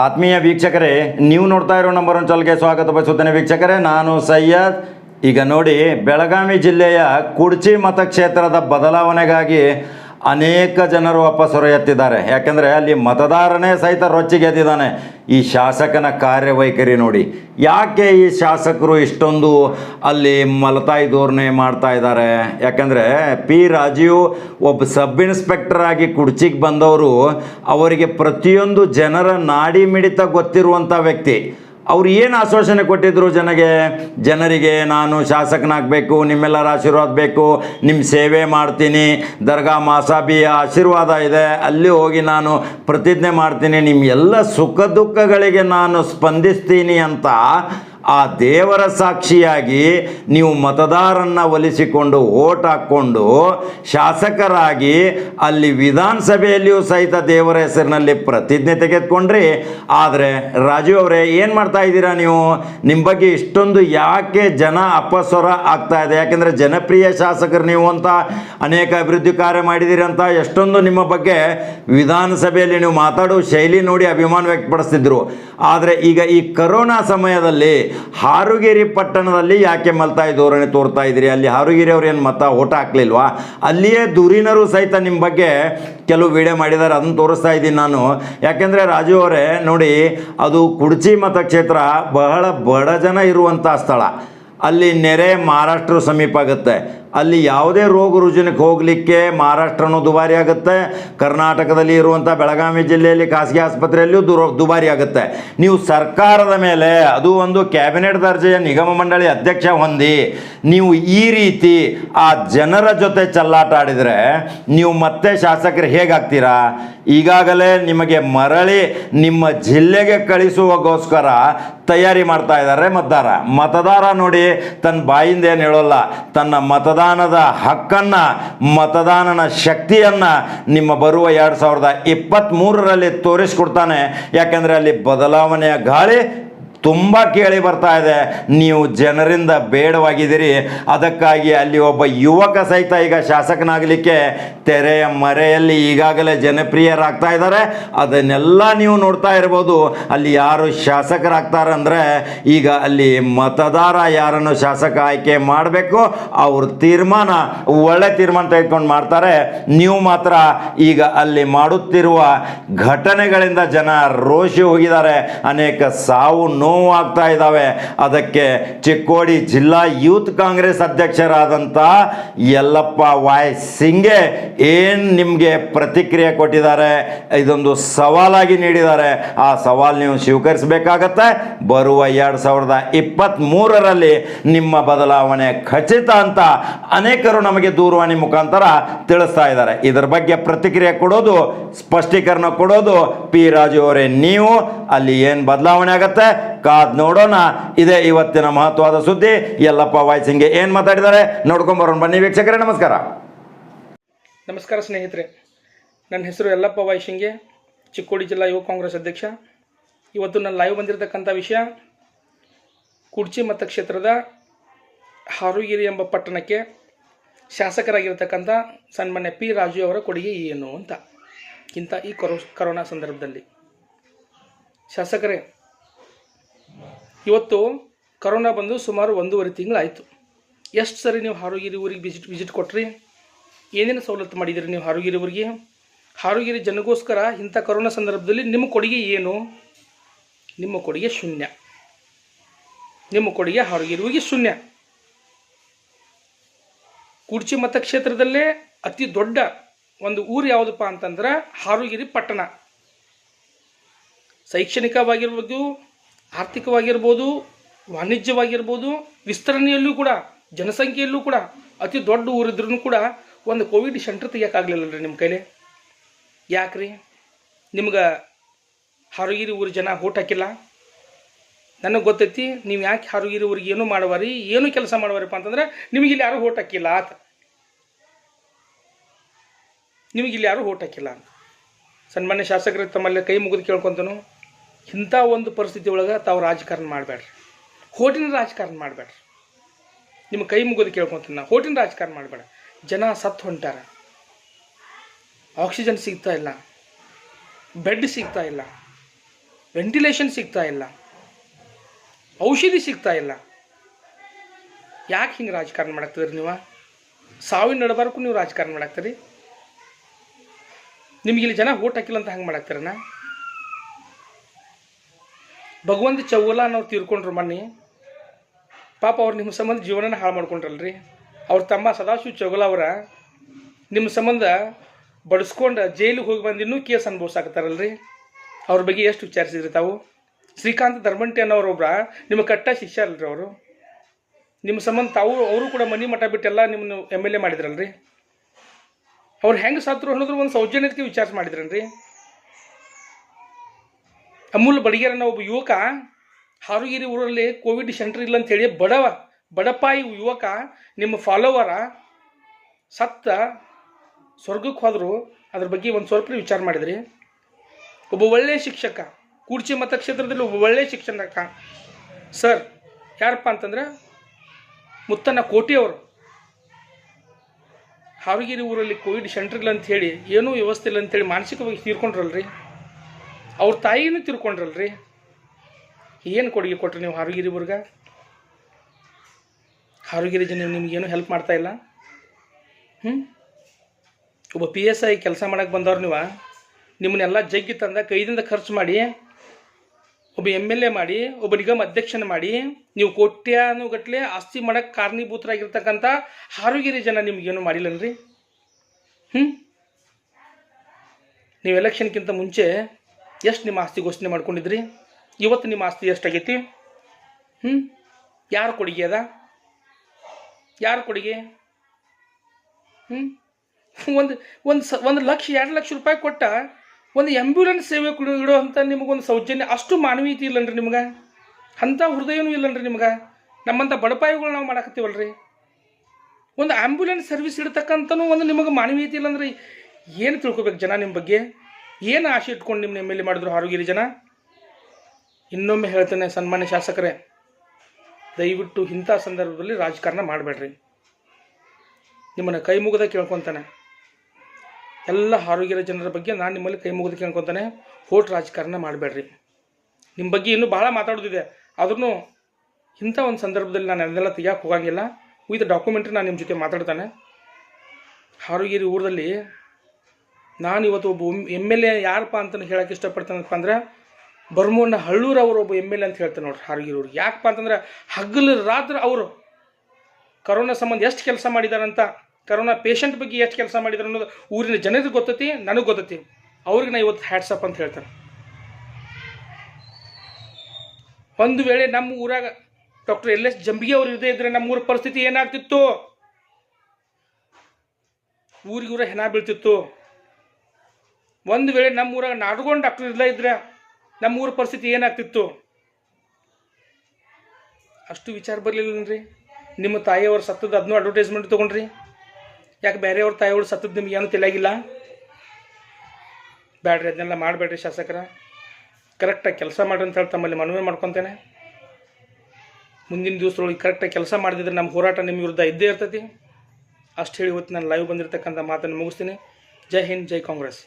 ಆತ್ಮೀಯ ವೀಕ್ಷಕರೇ, ನೀವು ನೋಡ್ತಾ ಇರೋ ನಂಬರ್ ಒನ್ ಚಾನಲ್ಗೆ ಸ್ವಾಗತ ಬಯಸುತ್ತೇನೆ ವೀಕ್ಷಕರೇ. ನಾನು ಸಯ್ಯದ್ ಈಗ ನೋಡಿ, ಬೆಳಗಾವಿ ಜಿಲ್ಲೆಯ ಕುಡ್ಚಿ ಮತಕ್ಷೇತ್ರದ ಬದಲಾವಣೆಗಾಗಿ ಅನೇಕ ಜನರು ವಾಪಸ್ ಹೊರ ಎತ್ತಿದ್ದಾರೆ. ಯಾಕೆಂದರೆ ಅಲ್ಲಿ ಮತದಾರನೇ ಸಹಿತ ರೊಚ್ಚಿಗೆದ್ದಿದ್ದಾನೆ ಈ ಶಾಸಕನ ಕಾರ್ಯವೈಖರಿ ನೋಡಿ. ಯಾಕೆ ಈ ಶಾಸಕರು ಇಷ್ಟೊಂದು ಅಲ್ಲಿ ಮಲತಾಯಿ ಧೋರಣೆ ಮಾಡ್ತಾ ಇದ್ದಾರೆ? ಯಾಕಂದರೆ ಪಿ ರಾಜೀವ್ ಒಬ್ಬ ಸಬ್ ಇನ್ಸ್ಪೆಕ್ಟರ್ ಆಗಿ ಕುಡ್ಚಿಗೆ ಬಂದವರು ಅವರಿಗೆ ಪ್ರತಿಯೊಂದು ಜನರ ನಾಡಿ ಮಿಡಿತ ಗೊತ್ತಿರುವಂಥ ವ್ಯಕ್ತಿ. ಅವ್ರು ಏನು ಆಶ್ವಾಸನೆ ಕೊಟ್ಟಿದ್ರು ಜನಗೆ? ಜನರಿಗೆ ನಾನು ಶಾಸಕನಾಗಬೇಕು, ನಿಮ್ಮೆಲ್ಲರ ಆಶೀರ್ವಾದ ಬೇಕು ನಿಮ್ಮ ಸೇವೆ ಮಾಡ್ತೀನಿ, ದರ್ಗಾ ಮಾಸಾಬಿಯ ಆಶೀರ್ವಾದ ಇದೆ, ಅಲ್ಲಿ ಹೋಗಿ ನಾನು ಪ್ರತಿಜ್ಞೆ ಮಾಡ್ತೀನಿ ನಿಮ್ಮ ಎಲ್ಲ ಸುಖ ದುಃಖಗಳಿಗೆ ನಾನು ಸ್ಪಂದಿಸ್ತೀನಿ ಅಂತ ಆ ದೇವರ ಸಾಕ್ಷಿಯಾಗಿ ನೀವು ಮತದಾರನ್ನ ಒಲಿಸಿಕೊಂಡು ಓಟ್ ಹಾಕ್ಕೊಂಡು ಶಾಸಕರಾಗಿ ಅಲ್ಲಿ ವಿಧಾನಸಭೆಯಲ್ಲಿಯೂ ಸಹಿತ ದೇವರ ಹೆಸರಿನಲ್ಲಿ ಪ್ರತಿಜ್ಞೆ ತೆಗೆದುಕೊಂಡ್ರಿ. ಆದರೆ ರಾಜೀವ್ ಅವರೇ, ಏನು ಮಾಡ್ತಾ ಇದ್ದೀರಾ ನೀವು? ನಿಮ್ಮ ಬಗ್ಗೆ ಇಷ್ಟೊಂದು ಯಾಕೆ ಜನ ಅಪಸ್ವರ ಆಗ್ತಾ ಇದೆ? ಯಾಕೆಂದರೆ ಜನಪ್ರಿಯ ಶಾಸಕರು ನೀವು ಅಂತ, ಅನೇಕ ಅಭಿವೃದ್ಧಿ ಕಾರ್ಯ ಮಾಡಿದ್ದೀರಿ ಅಂತ ಎಷ್ಟೊಂದು ನಿಮ್ಮ ಬಗ್ಗೆ ವಿಧಾನಸಭೆಯಲ್ಲಿ ನೀವು ಮಾತಾಡುವ ಶೈಲಿ ನೋಡಿ ಅಭಿಮಾನ ವ್ಯಕ್ತಪಡಿಸ್ತಿದ್ರು. ಆದರೆ ಈಗ ಈ ಕರೋನಾ ಸಮಯದಲ್ಲಿ ಹಾರುಗೇರಿ ಪಟ್ಟಣದಲ್ಲಿ ಯಾಕೆ ಮಲ್ತಾಯಿ ಧೋರಣೆ ತೋರ್ತಾ ಇದ್ದೀರಿ? ಅಲ್ಲಿ ಹಾರುಗೇರಿ ಅವ್ರು ಏನು ಮತ ಓಟ ಹಾಕ್ಲಿಲ್ವಾ? ಅಲ್ಲಿಯೇ ದುರಿನರು ಸಹಿತ ನಿಮ್ಮ ಬಗ್ಗೆ ಕೆಲವು ವಿಡಿಯೋ ಮಾಡಿದ್ದಾರೆ, ಅದನ್ನು ತೋರಿಸ್ತಾ ಇದ್ದೀನಿ ನಾನು. ಯಾಕೆಂದರೆ ರಾಜು ಅವರೇ, ನೋಡಿ, ಅದು ಕುಡ್ಚಿ ಮತಕ್ಷೇತ್ರ, ಬಹಳ ಬಡ ಜನ ಇರುವಂಥ ಸ್ಥಳ. ಅಲ್ಲಿ ನೆರೆ ಮಹಾರಾಷ್ಟ್ರ ಸಮೀಪ ಆಗುತ್ತೆ. ಅಲ್ಲಿ ಯಾವುದೇ ರೋಗ ರುಜಿನಕ್ಕೆ ಹೋಗಲಿಕ್ಕೆ ಮಹಾರಾಷ್ಟ್ರನೂ ದುಬಾರಿ ಆಗುತ್ತೆ. ಕರ್ನಾಟಕದಲ್ಲಿ ಇರುವಂಥ ಬೆಳಗಾವಿ ಜಿಲ್ಲೆಯಲ್ಲಿ ಖಾಸಗಿ ಆಸ್ಪತ್ರೆಯಲ್ಲಿಯೂ ದುರ, ದುಬಾರಿ ಆಗುತ್ತೆ. ನೀವು ಸರ್ಕಾರದ ಮೇಲೆ, ಅದು ಒಂದು ಕ್ಯಾಬಿನೆಟ್ ದರ್ಜೆಯ ನಿಗಮ ಮಂಡಳಿ ಅಧ್ಯಕ್ಷ ಹೊಂದಿ, ನೀವು ಈ ರೀತಿ ಆ ಜನರ ಜೊತೆ ಚಲ್ಲಾಟ ಆಡಿದರೆ ನೀವು ಮತ್ತೆ ಶಾಸಕರು ಹೇಗಾಗ್ತೀರಾ? ಈಗಾಗಲೇ ನಿಮಗೆ ಮರಳಿ ನಿಮ್ಮ ಜಿಲ್ಲೆಗೆ ಕಳಿಸುವಗೋಸ್ಕರ ತಯಾರಿ ಮಾಡ್ತಾ ಇದ್ದಾರೆ ಮತದಾರ. ಮತದಾರ ನೋಡಿ ತನ್ನ ಬಾಯಿಂದ ಏನು ಹೇಳೋಲ್ಲ, ತನ್ನ ಮತದಾನದ ಹಕ್ಕನ್ನು ಮತದಾನನ ಶಕ್ತಿಯನ್ನು ನಿಮ್ಮ ಬರುವ ಎರಡು ಸಾವಿರದ ಇಪ್ಪತ್ತ್ಮೂರರಲ್ಲಿ ತೋರಿಸ್ಕೊಡ್ತಾನೆ. ಯಾಕೆಂದರೆ ಅಲ್ಲಿ ಬದಲಾವಣೆಯ ಗಾಳಿ ತುಂಬ ಕೇಳಿ ಬರ್ತಾ ಇದೆ. ನೀವು ಜನರಿಂದ ಬೇಡವಾಗಿದ್ದೀರಿ. ಅದಕ್ಕಾಗಿ ಅಲ್ಲಿ ಒಬ್ಬ ಯುವಕ ಸಹಿತ ಈಗ ಶಾಸಕನಾಗಲಿಕ್ಕೆ ತೆರೆಯ ಮರೆಯಲ್ಲಿ ಈಗಾಗಲೇ ಜನಪ್ರಿಯರಾಗ್ತಾ ಇದ್ದಾರೆ. ಅದನ್ನೆಲ್ಲ ನೀವು ನೋಡ್ತಾ ಇರ್ಬೋದು. ಅಲ್ಲಿ ಯಾರು ಶಾಸಕರಾಗ್ತಾರೆ ಅಂದರೆ ಈಗ ಅಲ್ಲಿ ಮತದಾರ ಯಾರನ್ನು ಶಾಸಕ ಆಯ್ಕೆ ಮಾಡಬೇಕು, ಅವ್ರ ತೀರ್ಮಾನ ಒಳ್ಳೆ ತೀರ್ಮಾನ ತೆಗೆದುಕೊಂಡು ಮಾಡ್ತಾರೆ. ನೀವು ಮಾತ್ರ ಈಗ ಅಲ್ಲಿ ಮಾಡುತ್ತಿರುವ ಘಟನೆಗಳಿಂದ ಜನ ರೋಷಿ ಹೋಗಿದ್ದಾರೆ. ಅನೇಕ ಸಾವು ಆಗ್ತಾ ಇದ್ದಾವೆ. ಅದಕ್ಕೆ ಚಿಕ್ಕೋಡಿ ಜಿಲ್ಲಾ ಯೂತ್ ಕಾಂಗ್ರೆಸ್ ಅಧ್ಯಕ್ಷರಾದಂಥ ಯಲ್ಲಪ್ಪ ವಾಯ್ ಸಿಂಗೆ ಏನು ನಿಮಗೆ ಪ್ರತಿಕ್ರಿಯೆ ಕೊಟ್ಟಿದ್ದಾರೆ? ಇದೊಂದು ಸವಾಲಾಗಿ ನೀಡಿದ್ದಾರೆ. ಆ ಸವಾಲು ನೀವು ಸ್ವೀಕರಿಸಬೇಕಾಗತ್ತೆ. ಬರುವ ಎರಡು ಸಾವಿರದ ಇಪ್ಪತ್ತ್ಮೂರರಲ್ಲಿ ನಿಮ್ಮ ಬದಲಾವಣೆ ಖಚಿತ ಅಂತ ಅನೇಕರು ನಮಗೆ ದೂರವಾಣಿ ಮುಖಾಂತರ ತಿಳಿಸ್ತಾ ಇದ್ದಾರೆ. ಇದರ ಬಗ್ಗೆ ಪ್ರತಿಕ್ರಿಯೆ ಕೊಡೋದು, ಸ್ಪಷ್ಟೀಕರಣ ಕೊಡೋದು ಪಿ ರಾಜು ಅವರೇ. ನೀವು ಅಲ್ಲಿ ಏನು ಬದಲಾವಣೆ ಆಗತ್ತೆ? ಕಾದ್ ನೋಡೋಣ. ಇದೇ ಇವತ್ತಿನ ಮಹತ್ವದ ಸುದ್ದಿ. ಯಲ್ಲಪ್ಪ ವಾಯ್ಸಿಂಗೆ ಏನು ಮಾತಾಡಿದ್ದಾರೆ? ನೋಡ್ಕೊಂಬರೋಣ ಬನ್ನಿ ವೀಕ್ಷಕರೇ, ನಮಸ್ಕಾರ. ನಮಸ್ಕಾರ ಸ್ನೇಹಿತರೆ. ನನ್ನ ಹೆಸರು ಯಲ್ಲಪ್ಪ ವಾಯ್ಸಿಂಗೆ, ಚಿಕ್ಕೋಡಿ ಜಿಲ್ಲಾ ಯುವ ಕಾಂಗ್ರೆಸ್ ಅಧ್ಯಕ್ಷ. ಇವತ್ತು ನಾನು ಲೈವ್ ಬಂದಿರತಕ್ಕಂಥ ವಿಷಯ, ಕುಡ್ಚಿ ಮತಕ್ಷೇತ್ರದ ಹಾರುಗಿರಿ ಎಂಬ ಪಟ್ಟಣಕ್ಕೆ ಶಾಸಕರಾಗಿರ್ತಕ್ಕಂಥ ಸನ್ಮಾನ್ಯ ಪಿ ರಾಜು ಅವರ ಕೊಡುಗೆ ಏನು ಅಂತ. ಇಂಥ ಈ ಕೊರೋ, ಕರೋನಾ ಸಂದರ್ಭದಲ್ಲಿ. ಶಾಸಕರೇ ಇವತ್ತು ಕರೋನಾ ಬಂದು ಸುಮಾರು ಒಂದೂವರೆ ತಿಂಗಳಾಯಿತು. ಎಷ್ಟು ಸರಿ ನೀವು ಹಾರುಗಿರಿ ಊರಿಗೆ ವಿಸಿಟ್ ವಿಸಿಟ್ ಕೊಟ್ರಿ? ಏನೇನು ಸವಲತ್ತು ಮಾಡಿದಿರಿ ನೀವು ಹಾರುಗಿರಿ ಊರಿಗೆ? ಹಾರೋಗಿರಿ ಜನಗೋಸ್ಕರ ಇಂಥ ಕರೋನಾ ಸಂದರ್ಭದಲ್ಲಿ ನಿಮ್ಮ ಕೊಡುಗೆ ಏನು? ನಿಮ್ಮ ಕೊಡುಗೆ ಶೂನ್ಯ. ನಿಮ್ಮ ಕೊಡುಗೆ ಹಾರುಗಿರಿ ಊರಿಗೆ ಶೂನ್ಯ. ಕುಡ್ಚಿ ಮತಕ್ಷೇತ್ರದಲ್ಲೇ ಅತಿ ದೊಡ್ಡ ಒಂದು ಊರು ಯಾವುದಪ್ಪ ಅಂತಂದ್ರೆ ಹಾರುಗಿರಿ ಪಟ್ಟಣ. ಶೈಕ್ಷಣಿಕವಾಗಿರ್ಬೋದು ಆರ್ಥಿಕವಾಗಿರ್ಬೋದು, ವಾಣಿಜ್ಯವಾಗಿರ್ಬೋದು, ವಿಸ್ತರಣೆಯಲ್ಲೂ ಕೂಡ, ಜನಸಂಖ್ಯೆಯಲ್ಲೂ ಕೂಡ, ಅತಿ ದೊಡ್ಡ ಊರಿದ್ರೂ ಕೂಡ ಒಂದು ಕೋವಿಡ್ ಸೆಂಟರ್ ತೆಗಿಯೋಕ್ಕಾಗಲಿಲ್ಲ ರೀ ನಿಮ್ಮ ಕೈಲಿ? ಯಾಕ್ರಿ? ನಿಮ್ಗೆ ಹಾರುಗಿರಿ ಊರು ಜನ ಊಟ ಹಾಕಿಲ್ಲ? ನನಗೆ ಗೊತ್ತೈತಿ, ನೀವು ಯಾಕೆ ಹಾರುಗಿರಿ ಊರಿಗೆ ಏನು ಮಾಡವಾರಿ? ಏನು ಕೆಲಸ ಮಾಡವಾರಪ್ಪ ಅಂತಂದ್ರೆ, ನಿಮಗೆ ಇಲ್ಲಿ ಯಾರು ಓಟ್ ಹಾಕಿಲ್ಲ ಆತ ನಿಮಗೆ ಇಲ್ಲಿ ಯಾರು ಓಟ್ ಹಾಕಿಲ್ಲ ಸನ್ಮಾನ್ಯ ಶಾಸಕರು ತಮ್ಮಲ್ಲಿ ಕೈ ಮುಗಿದು ಕೇಳ್ಕೊತನು. ಇಂಥ ಒಂದು ಪರಿಸ್ಥಿತಿ ಒಳಗೆ ತಾವು ರಾಜಕಾರಣ ಮಾಡಬೇಡ್ರಿ. ಹೋಟಿನ ರಾಜಕಾರಣ ಮಾಡಬೇಡ್ರಿ. ನಿಮ್ಮ ಕೈ ಮುಗಿದು ಕೇಳ್ಕೊತೀನಿ ನಾ. ಹೋಟಿನ ರಾಜಕಾರಣ ಮಾಡಬೇಡ. ಜನ ಸತ್ತು ಹೊಂಟಾರ. ಆಕ್ಸಿಜನ್ ಸಿಗ್ತಾ ಇಲ್ಲ. ಬೆಡ್ ಸಿಗ್ತಾ ಇಲ್ಲ. ವೆಂಟಿಲೇಷನ್ ಸಿಗ್ತಾ ಇಲ್ಲ. ಔಷಧಿ ಸಿಗ್ತಾ ಇಲ್ಲ. ಯಾಕೆ ಹಿಂಗೆ ರಾಜಕಾರಣ ಮಾಡಾಕ್ತಿದ್ರಿ ನೀವು? ಸಾವಿನ ನಡಬಾರ್ಕು ನೀವು ರಾಜಕಾರಣ ಮಾಡಾಕ್ತೀರಿ. ನಿಮಗಿಲ್ಲಿ ಜನ ಓಟ್ ಹಾಕಿಲ್ಲ ಅಂತ ಹಂಗೆ ಮಾಡಾಕ್ತಾರನ? ಭಗವಂತ ಚೌಲ ಅನ್ನೋರು ತೀರ್ಕೊಂಡ್ರು ಮನ್ನಿ. ಪಾಪ ಅವ್ರು ನಿಮ್ಮ ಸಂಬಂಧ ಜೀವನನ ಹಾಳು ಮಾಡ್ಕೊಂಡ್ರಲ್ರಿ. ಅವ್ರ ತಮ್ಮ ಸದಾಶಿವ ಚೌಗಲ ಅವರ ನಿಮ್ಮ ಸಂಬಂಧ ಬಡಿಸ್ಕೊಂಡು ಜೈಲಿಗೆ ಹೋಗಿ ಬಂದು ಇನ್ನೂ ಕೇಸ್ ಅನುಭವಿಸಾಕತ್ತಾರಲ್ರಿ. ಅವ್ರ ಬಗ್ಗೆ ಎಷ್ಟು ವಿಚಾರಿಸಿದ್ರಿ ತಾವು? ಶ್ರೀಕಾಂತ್ ಧರ್ಮಂಟಿ ಅನ್ನೋರೊಬ್ರ ನಿಮ್ಮ ಕಟ್ಟ ಶಿಷ್ಯ ಅಲ್ರಿ ಅವರು. ನಿಮ್ಮ ಸಂಬಂಧ ತಾವು, ಅವರು ಕೂಡ ಮನಿ ಮಠ ಬಿಟ್ಟೆಲ್ಲ ನಿಮ್ಮನ್ನು ಎಂ ಎಲ್ ಎ ಮಾಡಿದ್ರಲ್ರಿ. ಅವ್ರು ಹೆಂಗೆ ಸತ್ರು ಅನ್ನೋದ್ರ ಒಂದು ಸೌಜನ್ಯಕ್ಕೆ ವಿಚಾರ ಮಾಡಿದ್ರನ್ರಿ? ಅಮೂಲ್ ಬಡಿಗೇರ್ ಅನ್ನೋ ಒಬ್ಬ ಯುವಕ, ಹಾರುಗಿರಿ ಊರಲ್ಲಿ ಕೋವಿಡ್ ಸೆಂಟರ್ ಇಲ್ಲ ಅಂತೇಳಿ ಬಡವ, ಬಡಪಾಯಿ ಯುವಕ, ನಿಮ್ಮ ಫಾಲೋವರ ಸತ್ತ ಸ್ವರ್ಗಕ್ಕೆ ಹೋದರು. ಅದ್ರ ಬಗ್ಗೆ ಒಂದು ಸ್ವಲ್ಪ ವಿಚಾರ ಮಾಡಿದ್ರಿ. ಒಬ್ಬ ಒಳ್ಳೆಯ ಶಿಕ್ಷಕ, ಕೂಡ್ಚಿ ಮತಕ್ಷೇತ್ರದಲ್ಲಿ ಒಬ್ಬ ಒಳ್ಳೆಯ ಶಿಕ್ಷಕ ಸರ್, ಯಾರಪ್ಪ ಅಂತಂದ್ರೆ ಮುತ್ತನ ಕೋಟಿಯವರು ಹಾವಗಿರಿ ಊರಲ್ಲಿ ಕೋವಿಡ್ ಸೆಂಟರ್ ಇಲ್ಲ ಅಂತ ಹೇಳಿ, ಏನೂ ವ್ಯವಸ್ಥೆ ಇಲ್ಲ ಅಂತೇಳಿ ಮಾನಸಿಕವಾಗಿ ತೀರ್ಕೊಂಡ್ರಲ್ರಿ? ಅವ್ರ ತಾಯಿನೂ ತಿರ್ಕೊಂಡ್ರಲ್ರಿ? ಏನು ಕೊಡುಗೆ ಕೊಟ್ರಿ ನೀವು ಹಾರುಗಿರಿ ಬುರ್ಗ ಹಾರುಗಿರಿ ಜನ ನಿಮ್ಗೇನು ಹೆಲ್ಪ್ ಮಾಡ್ತಾ ಇಲ್ಲ? ಹ್ಞೂ ಒಬ್ಬ ಪಿ ಎಸ್ ಐ ಕೆಲಸ ಮಾಡಕ್ಕೆ ಬಂದವ್ರು ನೀವು? ನಿಮ್ಮನ್ನೆಲ್ಲ ಜಗ್ಗಿ ತಂದ ಕೈದಿಂದ ಖರ್ಚು ಮಾಡಿ, ಒಬ್ಬ ಎಂ ಎಲ್ ಎ ಮಾಡಿ, ಒಬ್ಬ ನಿಗಮ ಅಧ್ಯಕ್ಷನ ಮಾಡಿ, ನೀವು ಕೋಟ್ಯಾನುಗಟ್ಲೆ ಆಸ್ತಿ ಮಾಡಕ್ಕೆ ಕಾರಣೀಭೂತರಾಗಿರ್ತಕ್ಕಂಥ ಹಾರುಗಿರಿ ಜನ ನಿಮ್ಗೇನು ಮಾಡಿಲ್ಲನ್ರಿ? ಹ್ಞೂ ನೀವು ಎಲೆಕ್ಷನ್ಗಿಂತ ಮುಂಚೆ ಎಷ್ಟು ನಿಮ್ಮ ಆಸ್ತಿ ಘೋಷಣೆ ಮಾಡ್ಕೊಂಡಿದ್ರಿ? ಇವತ್ತು ನಿಮ್ಮ ಆಸ್ತಿ ಎಷ್ಟಾಗೈತಿ? ಹ್ಞೂ ಯಾರು ಕೊಡುಗೆ ಅದ? ಯಾರು ಕೊಡುಗೆ? ಹ್ಞೂ ಒಂದು ಒಂದು ಸ, ಒಂದು ಲಕ್ಷ, ಎರಡು ಲಕ್ಷ ರೂಪಾಯಿ ಕೊಟ್ಟ ಒಂದು ಆ್ಯಂಬ್ಯುಲೆನ್ಸ್ ಸೇವೆ ಇಡುವಂಥ ನಿಮಗೊಂದು ಸೌಜನ್ಯ ಅಷ್ಟು ಮಾನವೀಯತೆ ಇಲ್ಲನ್ರಿ ನಿಮ್ಗೆ? ಅಂಥ ಹೃದಯನೂ ಇಲ್ಲನ್ರಿ ನಿಮ್ಗೆ? ನಮ್ಮಂಥ ಬಡಪಾಯಿಗಳು ನಾವು ಮಾಡಾಕತ್ತೀವಲ್ರಿ? ಒಂದು ಆ್ಯಂಬ್ಯುಲೆನ್ಸ್ ಸರ್ವಿಸ್ ಇಡ್ತಕ್ಕಂಥನೂ ಒಂದು ನಿಮಗೆ ಮಾನವೀಯತೆ ಇಲ್ಲಂದ್ರೆ ಏನು ತಿಳ್ಕೊಬೇಕು ಜನ ನಿಮ್ಮ ಬಗ್ಗೆ? ಏನು ಆಸೆ ಇಟ್ಕೊಂಡು ನಿಮ್ಮ ನಿಮ್ಮಲ್ಲಿ ಮಾಡಿದ್ರು ಆರೋಗ್ಯ ಜನ? ಇನ್ನೊಮ್ಮೆ ಹೇಳ್ತೇನೆ ಸನ್ಮಾನ್ಯ ಶಾಸಕರೇ, ದಯವಿಟ್ಟು ಇಂಥ ಸಂದರ್ಭದಲ್ಲಿ ರಾಜಕಾರಣ ಮಾಡಬೇಡ್ರಿ. ನಿಮ್ಮನ್ನು ಕೈ ಮುಗಿದ ಕೇಳ್ಕೊತಾನೆ. ಎಲ್ಲ ಆರೋಗ್ಯದ ಜನರ ಬಗ್ಗೆ ನಾನು ನಿಮ್ಮಲ್ಲಿ ಕೈ ಮುಗಿದು ಕೇಳ್ಕೊತಾನೆ. ಹೋಟ್ ರಾಜಕಾರಣ ಮಾಡಬೇಡ್ರಿ. ನಿಮ್ಮ ಬಗ್ಗೆ ಇನ್ನೂ ಭಾಳ ಮಾತಾಡೋದಿದೆ. ಆದ್ರೂ ಇಂಥ ಒಂದು ಸಂದರ್ಭದಲ್ಲಿ ನಾನು ಅದನ್ನೆಲ್ಲ ತೆಗಿಯಕ್ಕೆ ಹೋಗಂಗಿಲ್ಲ. ವಿತ್ ಡಾಕ್ಯುಮೆಂಟ್ರಿ ನಾನು ನಿಮ್ಮ ಜೊತೆ ಮಾತಾಡ್ತಾನೆ. ಹಾರುಗಿರಿ ಊರಲ್ಲಿ ನಾನು ಇವತ್ತು ಒಬ್ಬ ಎಂ ಎಲ್ ಎ ಯಾರಪ್ಪ ಅಂತ ಹೇಳಕ್ಕೆ ಇಷ್ಟಪಡ್ತಾನಪ್ಪ ಅಂದ್ರೆ ಬರ್ಮೂರ್ನ ಹಳ್ಳೂರು ಅವರು ಒಬ್ಬ ಎಂ ಎಲ್ ಎ ಅಂತ ಹೇಳ್ತಾರೆ ನೋಡ್ರಿ ಹಾರಗಿರೂರು ಯಾಕಪ್ಪ ಅಂತಂದ್ರೆ ಹಗಲು ರಾತ್ರಿ ಅವರು ಕರೋನಾ ಸಂಬಂಧ ಎಷ್ಟು ಕೆಲಸ ಮಾಡಿದಾರಂತ, ಕರೋನಾ ಪೇಷಂಟ್ ಬಗ್ಗೆ ಎಷ್ಟು ಕೆಲಸ ಮಾಡಿದಾರೆ ಅನ್ನೋದು ಊರಿನ ಜನರಿಗೆ ಗೊತ್ತೈತಿ, ನನಗೆ ಗೊತ್ತೈತಿ. ಅವ್ರಿಗೆ ನಾ ಇವತ್ತು ಹ್ಯಾಟ್ಸಪ್ ಅಂತ ಹೇಳ್ತಾರೆ ಒಂದು ವೇಳೆ ನಮ್ಮ ಊರಾಗ ಡಾಕ್ಟರ್ ಎಲ್ ಎಸ್ ಜಂಬಿಗೆ ಅವರು ಇರದೇ ಇದ್ರೆ ನಮ್ಮ ಊರ ಪರಿಸ್ಥಿತಿ ಏನಾಗ್ತಿತ್ತು? ಊರಿಗೂರ ಹೆನ ಬೀಳ್ತಿತ್ತು. ಒಂದು ವೇಳೆ ನಮ್ಮ ಊರಾಗ ನಾಡ್ಕೊಂಡು ಡಾಕ್ಟರ್ ಇಲ್ಲ ಇದ್ರೆ ನಮ್ಮ ಊರ ಪರಿಸ್ಥಿತಿ ಏನಾಗ್ತಿತ್ತು? ಅಷ್ಟು ವಿಚಾರ ಬರಲಿಲ್ಲನ್ರಿ. ನಿಮ್ಮ ತಾಯಿಯವರು ಸತ್ತದ ಅದನ್ನೂ ಅಡ್ವರ್ಟೈಸ್ಮೆಂಟ್ ತೊಗೊಂಡ್ರಿ. ಯಾಕೆ ಬೇರೆಯವ್ರ ತಾಯಿಯವ್ರು ಸತ್ತದ ನಿಮ್ಗೆ ಏನೂ ತಿಳಿಯಾಗಿಲ್ಲ? ಬೇಡ್ರಿ ಅದನ್ನೆಲ್ಲ ಮಾಡಬೇಡ್ರಿ ಶಾಸಕರ. ಕರೆಕ್ಟಾಗಿ ಕೆಲಸ ಮಾಡ್ರಿ ಅಂತ ಹೇಳಿ ತಮ್ಮಲ್ಲಿ ಮನವಿ ಮಾಡ್ಕೊತೇನೆ. ಮುಂದಿನ ದಿವಸದೊಳಗೆ ಕರೆಕ್ಟಾಗಿ ಕೆಲಸ ಮಾಡಿದ್ರೆ ನಮ್ಮ ಹೋರಾಟ ನಿಮ್ಮ ವಿರುದ್ಧ ಇದ್ದೇ ಇರ್ತೈತಿ. ಅಷ್ಟು ಹೇಳಿ ಇವತ್ತು ನಾನು ಲೈವ್ ಬಂದಿರತಕ್ಕಂಥ ಮಾತನ್ನು ಮುಗಿಸ್ತೀನಿ. ಜೈ ಹಿಂದ್, ಜೈ ಕಾಂಗ್ರೆಸ್.